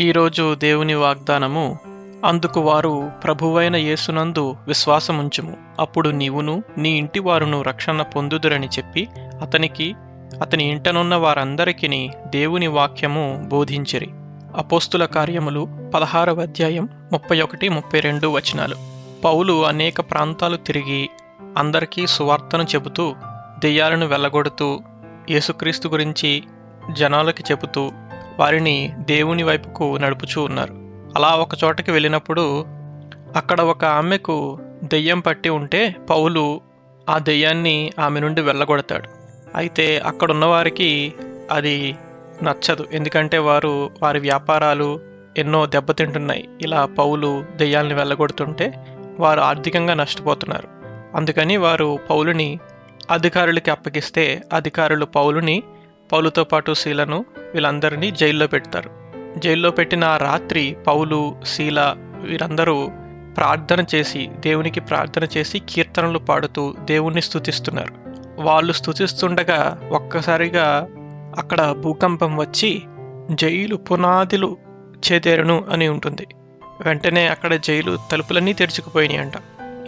ఈరోజు దేవుని వాగ్దానము అందుకు వారు ప్రభువైన యేసునందు విశ్వాసముంచుము. అప్పుడు నీవును నీ ఇంటి వారును రక్షణ పొందుదురని చెప్పి అతనికి అతని ఇంటనున్న వారందరికీ దేవుని వాక్యము బోధించిరి. అపోస్తుల కార్యములు పదహారవ అధ్యాయం ముప్పై ఒకటి ముప్పై రెండు వచనాలు. పౌలు అనేక ప్రాంతాలు తిరిగి అందరికీ సువార్తను చెబుతూ దెయ్యాలను వెళ్ళగొడుతూ యేసుక్రీస్తు గురించి జనాలకి చెబుతూ వారిని దేవుని వైపుకు నడుపుచూ ఉన్నారు. అలా ఒక చోటకి వెళ్ళినప్పుడు అక్కడ ఒక ఆమెకు దెయ్యం పట్టి ఉంటే పౌలు ఆ దెయ్యాన్ని ఆమె నుండి వెళ్ళగొడతాడు. అయితే అక్కడున్న వారికి అది నచ్చదు. ఎందుకంటే వారు వారి వ్యాపారాలు ఎన్నో దెబ్బతింటున్నాయి. ఇలా పౌలు దెయ్యాల్ని వెళ్ళగొడుతుంటే వారు ఆర్థికంగా నష్టపోతున్నారు. అందుకని వారు పౌలుని అధికారులకి అప్పగిస్తే అధికారులు పౌలుని పౌలుతో పాటు శీలను వీళ్ళందరినీ జైల్లో పెడతారు. జైల్లో పెట్టిన ఆ రాత్రి పౌలు శీల వీరందరూ ప్రార్థన చేసి దేవునికి ప్రార్థన చేసి కీర్తనలు పాడుతూ దేవుణ్ణి స్థుతిస్తున్నారు వాళ్ళు స్థుతిస్తుండగా ఒక్కసారిగా అక్కడ భూకంపం వచ్చి జైలు పునాదులు చేదేరును అని ఉంటుంది. వెంటనే అక్కడ జైలు తలుపులన్నీ తెరుచుకుపోయినాయి అంట.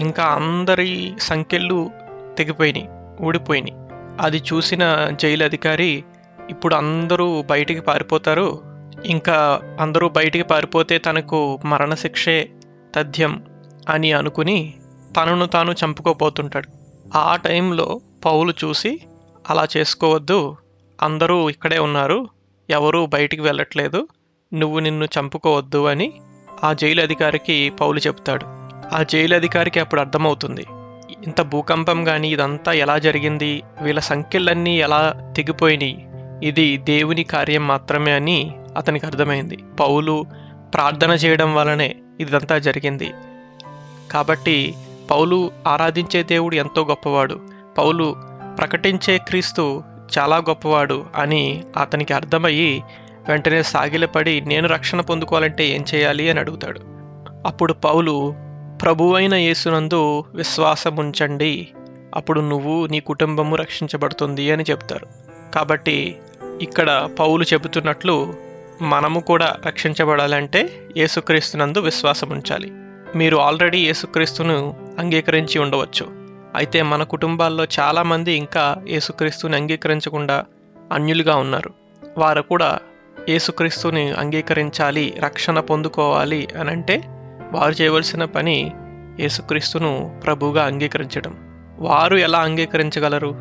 ఇంకా అందరి సంఖ్యలు తెగిపోయినాయి ఊడిపోయినాయి. అది చూసిన జైలు అధికారి ఇప్పుడు అందరూ బయటికి పారిపోతారు. ఇంకా అందరూ బయటికి పారిపోతే తనకు మరణశిక్షే తథ్యం అని అనుకుని తనను తాను చంపుకోపోతుంటాడు ఆ టైంలో పౌలు చూసి అలా చేసుకోవద్దు. అందరూ ఇక్కడే ఉన్నారు. ఎవరూ బయటికి వెళ్ళట్లేదు. నువ్వు నిన్ను చంపుకోవద్దు అని ఆ జైలు అధికారికి పౌలు చెప్తాడు. ఆ జైలు అధికారికి అప్పుడు అర్థమవుతుంది. ఇంత భూకంపం కానీ ఇదంతా ఎలా జరిగింది? వీళ్ళ సంఖ్యలన్నీ ఎలా తెగిపోయినాయి? ఇది దేవుని కార్యం మాత్రమే అని అతనికి అర్థమైంది. పౌలు ప్రార్థన చేయడం వలనే ఇదంతా జరిగింది. కాబట్టి పౌలు ఆరాధించే దేవుడు ఎంతో గొప్పవాడు. పౌలు ప్రకటించే క్రీస్తు చాలా గొప్పవాడు అని అతనికి అర్థమయ్యి వెంటనే సాగిలపడి నేను రక్షణ పొందుకోవాలంటే ఏం చేయాలి అని అడుగుతాడు. అప్పుడు పౌలు ప్రభువైన యేసునందు విశ్వాసముంచండి. అప్పుడు నువ్వు నీ కుటుంబము రక్షించబడుతుంది అని చెప్తారు. కాబట్టి ఇక్కడ పౌలు చెబుతున్నట్లు మనము కూడా రక్షించబడాలంటే యేసుక్రీస్తునందు విశ్వాసం ఉంచాలి. మీరు ఆల్రెడీ యేసుక్రీస్తును అంగీకరించి ఉండవచ్చు. అయితే మన కుటుంబాల్లో చాలామంది ఇంకా యేసుక్రీస్తుని అంగీకరించకుండా అన్యులుగా ఉన్నారు. వారు కూడా యేసుక్రీస్తుని అంగీకరించాలి రక్షణ పొందుకోవాలి అని అంటే వారు చేయవలసిన పని యేసుక్రీస్తును ప్రభుగా అంగీకరించడం. వారు ఎలా అంగీకరించగలరు?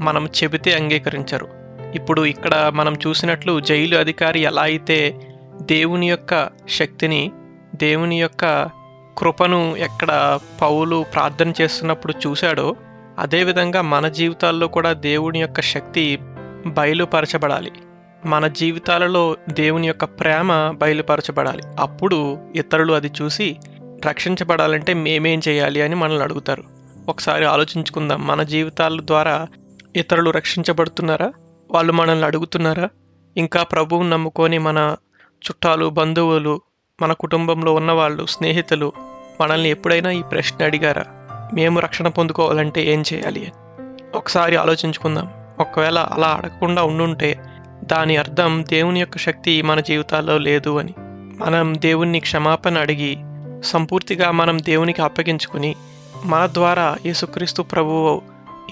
మనం చెబితే అంగీకరించరు. ఇప్పుడు ఇక్కడ మనం చూసినట్లు జైలు అధికారి ఎలా అయితే దేవుని యొక్క శక్తిని దేవుని యొక్క కృపను ఎక్కడ పౌలు ప్రార్థన చేస్తున్నప్పుడు చూశాడో అదేవిధంగా మన జీవితాల్లో కూడా దేవుని యొక్క శక్తి బయలుపరచబడాలి. మన జీవితాలలో దేవుని యొక్క ప్రేమ బయలుపరచబడాలి. అప్పుడు ఇతరులు అది చూసి రక్షించబడాలంటే మేమేం చేయాలి అని మనల్ని అడుగుతారు. ఒకసారి ఆలోచించుకుందాం. మన జీవితాల ద్వారా ఇతరులు రక్షించబడుతున్నారా? వాళ్ళు మనల్ని అడుగుతున్నారా? ఇంకా ప్రభువుని నమ్ముకొని మన చుట్టాలు బంధువులు మన కుటుంబంలో ఉన్నవాళ్ళు స్నేహితులు మనల్ని ఎప్పుడైనా ఈ ప్రశ్న అడిగారా? మేము రక్షణ పొందుకోవాలంటే ఏం చేయాలి అని. ఒకసారి ఆలోచించుకుందాం. ఒకవేళ అలా అడగకుండా ఉండుంటే దాని అర్థం దేవుని యొక్క శక్తి మన జీవితాల్లో లేదు అని. మనం దేవుణ్ణి క్షమాపణ అడిగి సంపూర్తిగా మనం దేవునికి అప్పగించుకుని మన ద్వారా యేసుక్రీస్తు ప్రభువు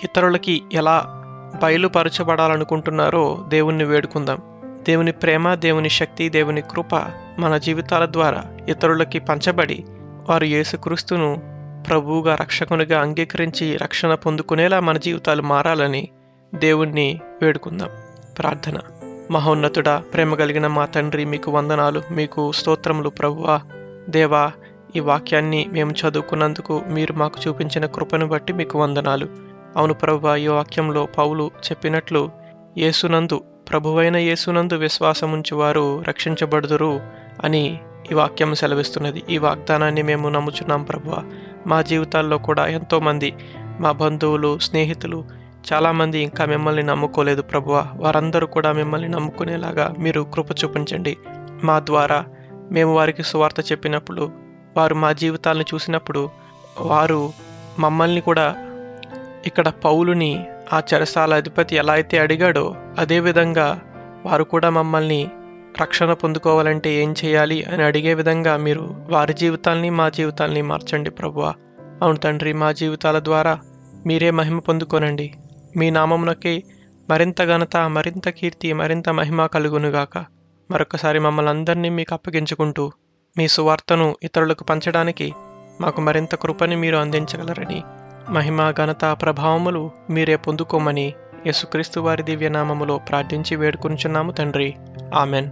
ఇతరులకి ఎలా బయలుపరచబడాలనుకుంటున్నారో దేవుణ్ణి వేడుకుందాం. దేవుని ప్రేమ దేవుని శక్తి దేవుని కృప మన జీవితాల ద్వారా ఇతరులకి పంచబడి వారు యేసుక్రీస్తును ప్రభువుగా రక్షకునిగా అంగీకరించి రక్షణ పొందుకునేలా మన జీవితాలు మారాలని దేవుణ్ణి వేడుకుందాం. ప్రార్థన. మహోన్నతుడా ప్రేమ కలిగిన మా తండ్రి మీకు వందనాలు మీకు స్తోత్రములు ప్రభువా. దేవా ఈ వాక్యాన్ని మేము చదువుకున్నందుకు మీరు మాకు చూపించిన కృపను బట్టి మీకు వందనాలు. అవును ప్రభు ఈ వాక్యంలో పౌలు చెప్పినట్లు యేసునందు ప్రభువైన యేసునందు విశ్వాసముంచి వారు రక్షించబడుదురు అని ఈ వాక్యం సెలవిస్తున్నది. ఈ వాగ్దానాన్ని మేము నమ్ముచున్నాం ప్రభువ మా జీవితాల్లో కూడా ఎంతోమంది మా బంధువులు స్నేహితులు చాలామంది ఇంకా మిమ్మల్ని నమ్ముకోలేదు ప్రభువ వారందరూ కూడా మిమ్మల్ని నమ్ముకునేలాగా మీరు కృప చూపించండి. మా ద్వారా మేము వారికి సువార్త చెప్పినప్పుడు వారు మా జీవితాలను చూసినప్పుడు వారు మమ్మల్ని కూడా ఇక్కడ పౌలుని ఆ చెరసాల అధిపతి ఎలా అయితే అడిగాడో అదేవిధంగా వారు కూడా మమ్మల్ని రక్షణ పొందుకోవాలంటే ఏం చేయాలి అని అడిగే విధంగా మీరు వారి జీవితాల్ని మా జీవితాల్ని మార్చండి ప్రభువా. అవును తండ్రి మా జీవితాల ద్వారా మీరే మహిమ పొందుకోనండి. మీ నామమునకే మరింత ఘనత మరింత కీర్తి మరింత మహిమ కలుగునుగాక. మరొకసారి మమ్మల్ని అందరినీ మీకు అప్పగించుకుంటూ మీ సువార్తను ఇతరులకు పంచడానికి మాకు మరింత కృపని మీరు అందించగలరని మహిమ ఘనత ప్రభావములు మీరే పొందుకోమని యేసుక్రీస్తు వారి దివ్యనామములో ప్రార్థించి వేడుకొనుచున్నాము తండ్రి. ఆమెన్.